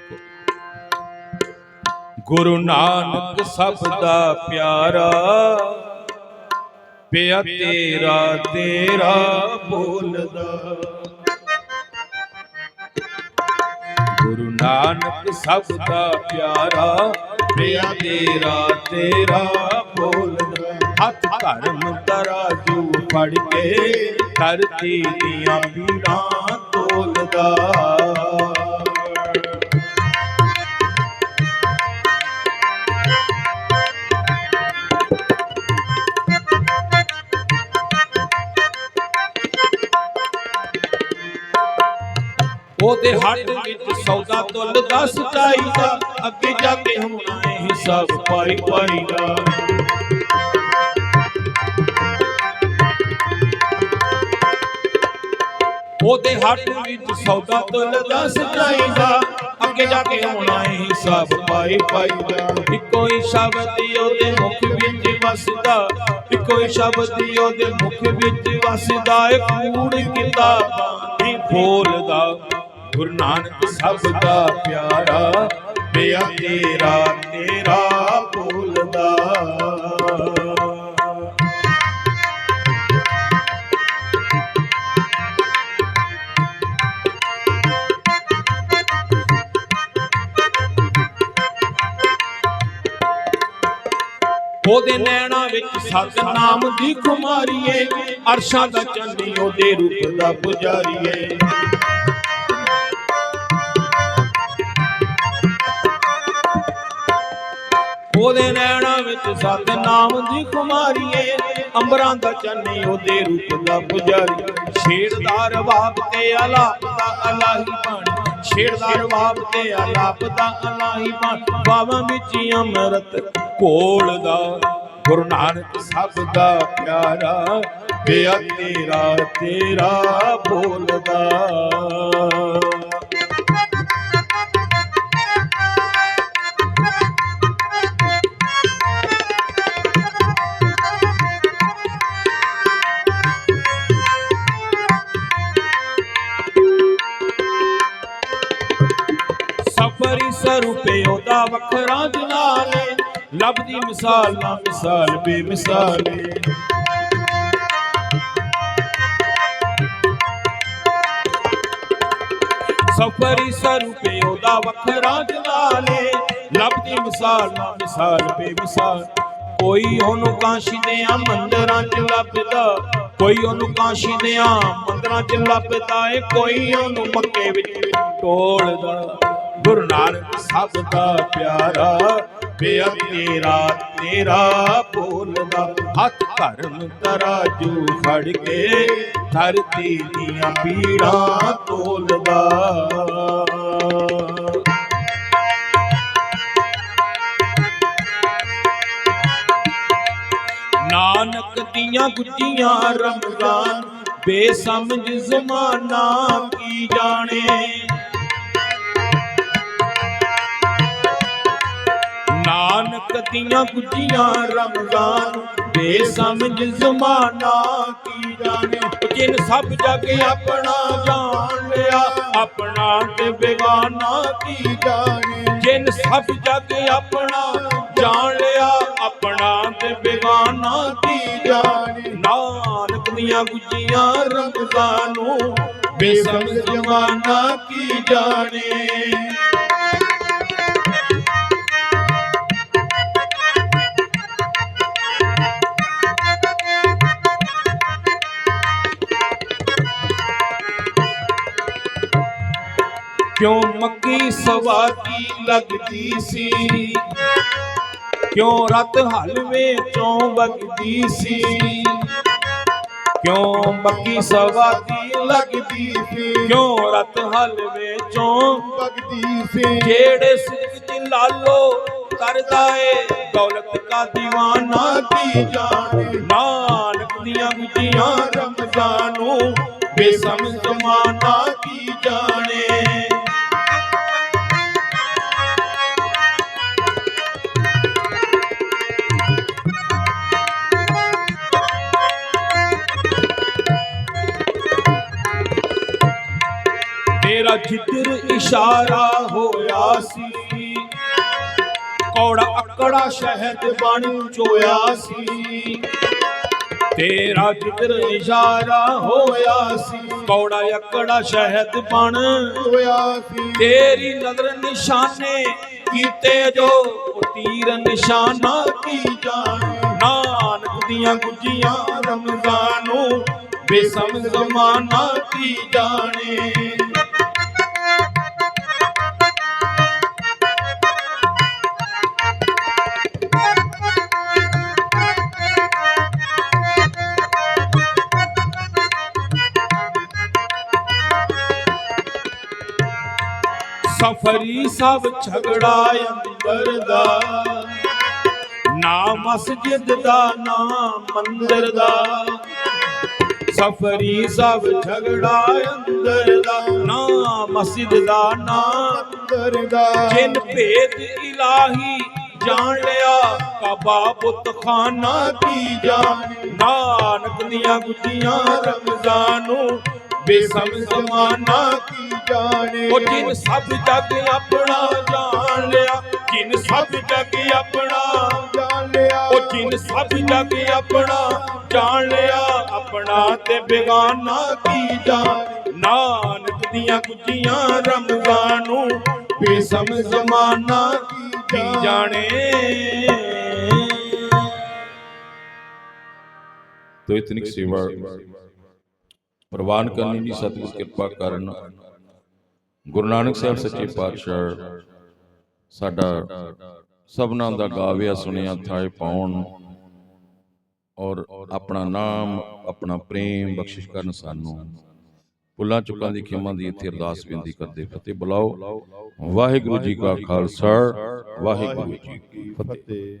ਦੇਖੋ। ਗੁਰੂ ਨਾਨਕ ਸਭ ਦਾ ਪਿਆਰਾ, ਪਿਆ ਤੇਰਾ ਤੇਰਾ ਬੋਲਦਾ। ਗੁਰੂ ਨਾਨਕ ਸਭ ਦਾ ਪਿਆਰਾ, ਪਿਆ ਤੇਰਾ ਤੇਰਾ ਬੋਲਦਾ। ਹੱਥ ਧਰਮ ਤਰਾਜੂ ਫੜ ਕੇ ਧਰਤੀ ਦੀਆਂ ਪੀੜਾਂ ਤੋਲਦਾ। ਉਹਦੇ ਹੱਥ ਵਿੱਚ ਸੌਦਾ ਤੁੱਲ ਦਾ ਸਚਾਈ ਅੱਗੇ ਜਾ ਕੇ ਹੋਣਾ ਇਹ ਹਿਸਾਬ ਪਾਈ ਪਾਈ ਦਾ। ਉਹਦੇ ਹੱਥ ਵਿੱਚ ਸੌਦਾ ਤੁੱਲ ਦਾ ਸਚਾਈ ਅੱਗੇ ਜਾ ਕੇ ਹੋਣਾ ਇਹ ਹਿਸਾਬ ਪਾਈ ਪਾਈ ਦਾ। ਇੱਕੋ ਹੀ ਸ਼ਬਦ ਹੀ ਉਹਦੇ ਮੁਖ ਵਿੱਚ ਵਸਦਾ, ਇੱਕੋ ਹੀ ਸ਼ਬਦ ਉਹਦੇ ਮੁਖ ਵਿੱਚ ਵਸਦਾ ਏ ਕੂੜ ਕਿਤਾਬਾਂ ਨਹੀਂ ਫੋਲਦਾ ਗੁਰੂ ਨਾਨਕ ਸਭ ਦਾ ਪਿਆਰਾ ਪਿਆ ਤੇਰਾ ਤੇਰਾ ਬੋਲਦਾ ਉਹਦੇ ਨੈਣਾ ਵਿੱਚ ਸਤਨਾਮ ਦੀ ਖੁਮਾਰੀਏ, ਅਰਸ਼ਾਂ ਦਾ ਚੰਨੀ ਉਹਦੇ ਰੂਪ ਦਾ ਪੁਜਾਰੀਏ। ਉਹਦੇ ਨੈਣਾ ਵਿੱਚ ਸਤਨਾਮ ਦੀ ਖੁਮਾਰੀਏ ਅੰਬਰਾਂ ਦਾ ਚੰਨੀ, ਉਹਦੇ ਰੂਪ ਦਾ ਪੁਜਾਰੀ। ਛੇੜਦਾਰ ਬਾਪ ਤੇ ਆਲਾਪ ਦਾ ਅਲਾਹੀ ਬਾਣੀ। ਛੇੜਦਾਰ ਬਾਪ ਤੇ ਆਲਾਪ ਦਾ ਅਲਾਹੀ ਬਾਣੀ। ਬਾਵਾਂ ਵਿੱਚ ਅੰਮ੍ਰਿਤ ਕੋਲ ਦਾ, ਗੁਰੂ ਨਾਨਕ ਸਭ ਦਾ ਪਿਆਰਾ। ਬਿਆ ਤੇਰਾ ਤੇਰਾ ਬੋਲਦਾ। ਸਰੂਪੇ ਉਹਦਾ ਵੱਖਰਾ ਜਲਾਲੇ ਲੱਭਦੀ ਮਿਸਾਲ ਨਾ ਮਿਸਾਲ, ਬੇਮਿਸਾਲੇ ਸਫਰੀ ਸਰੂਪੇ ਉਹਦਾ ਵੱਖਰਾ ਜਲਾਲੇ ਲੱਭਦੀ ਮਿਸਾਲ ਨਾ ਮਿਸਾਲ, ਬੇਮਿਸਾਲ। ਕੋਈ ਉਹਨੂੰ ਕਾਸ਼ੀ ਦੇ ਮੰਦਰਾਂ 'ਚ ਲੱਭਦਾ, ਕੋਈ ਉਹਨੂੰ ਕਾਸ਼ੀ ਦੇ ਮੰਦਰਾਂ 'ਚ ਲੱਭਦਾ ਏ। ਕੋਈ ਉਹਨੂੰ ਮੱਕੇ ਵਿੱਚ ਟੋਲਦਾ। ਗੁਰੂ ਨਾਨਕ ਸਭ ਦਾ ਪਿਆਰਾ ਪਿਆ ਤੇਰਾ ਤੇਰਾ ਬੋਲਦਾ। ਹੱਥ ਧਰਮ ਤਰਾਜੂ ਫੜ ਕੇ ਧਰਤੀ ਦੀਆਂ ਪੀੜਾਂ ਤੋਲਦਾ। ਨਾਨਕ ਦੀਆਂ ਗੁੱਜੀਆਂ ਰਮਜ਼ਾਨ, ਬੇਸਮਝ ਜ਼ਮਾਨਾ ਕੀ ਜਾਣੇ? ਨਾਨਕ ਦੀਆਂ ਗੁੱਜੀਆਂ ਰਮਜ਼ਾਨ। ਬੇਸਮਝ ਜ਼ਮਾਨਾ ਕੀ ਜਾਣੇ ਜਿਨ ਸਭ ਜਗ ਆਪਣਾ ਜਾਣ ਲਿਆ, ਆਪਣਾ ਤੇ ਬੇਗਾਨਾ ਕੀ ਜਾਣੇ ਜਿਨ ਸਭ ਜਗ ਆਪਣਾ ਜਾਣ ਲਿਆ, ਆਪਣਾ ਤੇ ਬੇਗਾਨਾ ਕੀ ਜਾਣੇ ਨਾਨਕ ਦੀਆਂ ਗੁੱਜੀਆਂ ਰਮਜ਼ਾਨ ਨੂੰ ਬੇਸਮਝ ਜ਼ਮਾਨਾ ਕੀ ਜਾਣੇ ਕਿਉਂ ਮੱਕੀ ਸਵਾਦੀ ਲੱਗਦੀ ਸੀ? ਕਿਉਂ ਰਤ ਹਲਵੇ ਚੋਂ ਵਗਦੀ ਸੀ? ਕਿਉਂ ਮੱਕੀ ਸਵਾਦੀ ਲੱਗਦੀ ਸੀ? ਕਿਉਂ ਰਤ ਹਲਵੇ ਚੋਂ ਭਗਤੀ ਸੀ? ਜਿਹੜੇ ਸਿੱਖ ਚ ਲਾਲੋ ਕਰਦਾ ਏ, ਦੌਲਤ ਕਾ ਦੀਵਾਨਾ ਕੀ ਜਾਣੇ? ਨਾਨਕ ਦੀਆਂ ਗੁੱਜੀਆਂ ਰਮਜ਼ਾਨ ਬੇਸਮ ਜ਼ਮਾਨਾ ਕੀ ਜਾਣੇ? ਤੇਰਾ ਜਿੱਧਰ ਇਸ਼ਾਰਾ ਹੋਇਆ ਸੀ, ਕੌੜਾ ਅਕੜਾ ਸ਼ਹਿਦ ਬਣ ਚੋਇਆ ਸੀ। ਤੇਰਾ ਜਿੱਧਰ ਇਸ਼ਾਰਾ ਹੋਇਆ ਸੀ, ਕੌੜਾ ਅਕੜਾ ਸ਼ਹਿਦ ਬਣ ਹੋਇਆ ਸੀ। ਤੇਰੀ ਨਜ਼ਰ ਨਿਸ਼ਾਨੇ ਕੀਤੇ ਜੋ ਤੀਰ ਨਿਸ਼ਾਨਾ ਕੀ ਜਾਣੇ। ਨਾਨਕ ਦੀਆਂ ਗੁੱਜੀਆਂ ਰਮਜ਼ਾਨ ਬੇਸਮ ਜ਼ਮਾਨਾ ਕੀ ਜਾਣੇ। ਸਫਰੀ ਸਭ ਝਗੜਾ ਅੰਦਰ ਦਾ। ਨਾ ਮਸਜਿਦ ਦਾ ਨਾ ਮੰਦਰ ਦਾ। ਸਫਰੀ ਸਭ ਝਗੜਾ ਅੰਦਰ ਦਾ। ਨਾ ਮਸਜਿਦ ਦਾ ਨਾ ਅੰਦਰ ਦਾ। ਜਿਨ ਭੇਦ ਇਲਾਹੀ ਜਾਣ ਲਿਆ, ਕਾਬਾ ਬੁੱਤਖਾਨਾ ਕੀ ਜਾਣ। ਨਾਨਕ ਦੀਆਂ ਗੁੱਜੀਆਂ ਰਮਜ਼ਾਨ ਨੂੰ ਬੇਸਮ ਜ਼ਮਾਨਾ ਕੀ ਜਾਣੇ। ਉਹ ਜਿਨ ਸਭ ਜਗ ਆਪਣਾ ਜਾਣ ਲਿਆ ਜਿਨ ਸਭ ਜਗ ਆਪਣਾ ਜਾਣ ਲਿਆ। ਉਹ ਜਿਨ ਸਭ ਜਗ ਆਪਣਾ ਜਾਣ ਲਿਆ ਆਪਣਾ ਤੇ ਬੇਗਾਨਾ ਕੀ ਜਾਣ। ਨਾਨਕ ਦੀਆਂ ਗੁੱਜੀਆਂ ਰਮਜ਼ਾਨ ਨੂੰ ਬੇਸਮ ਜ਼ਮਾਨਾ ਕੀ ਜਾਣੇ। ਤੋ ਇਤਨੀ ਕੁ ਸੇਵਾ ਪ੍ਰਵਾਨ ਕਰਨੀ ਦੀ ਸਤਿਗੁਰ ਕਿਰਪਾ ਕਰਨ। ਗੁਰੂ ਨਾਨਕ ਸਾਹਿਬ ਸੱਚੇ ਪਾਤਸ਼ਾਹ ਸਾਡਾ ਸਭਨਾਂ ਦਾ ਗਾਵਿਆ ਸੁਣਿਆ ਥਾਏ ਪਾਉਣ। ਔਰ ਆਪਣਾ ਨਾਮ ਆਪਣਾ ਪ੍ਰੇਮ ਬਖਸ਼ਿਸ਼ ਕਰਨ ਸਾਨੂੰ। ਭੁੱਲਾਂ ਚੁੱਕਾਂ ਦੀ ਖਿਮਾ ਦੀ ਇੱਥੇ ਅਰਦਾਸ ਬੇਨਤੀ ਕਰਦੇ ਫਤਿਹ ਬੁਲਾਓ। ਵਾਹਿਗੁਰੂ ਜੀ ਕਾ ਖਾਲਸਾ ਵਾਹਿਗੁਰੂ ਜੀ ਕੀ ਫਤਿਹ।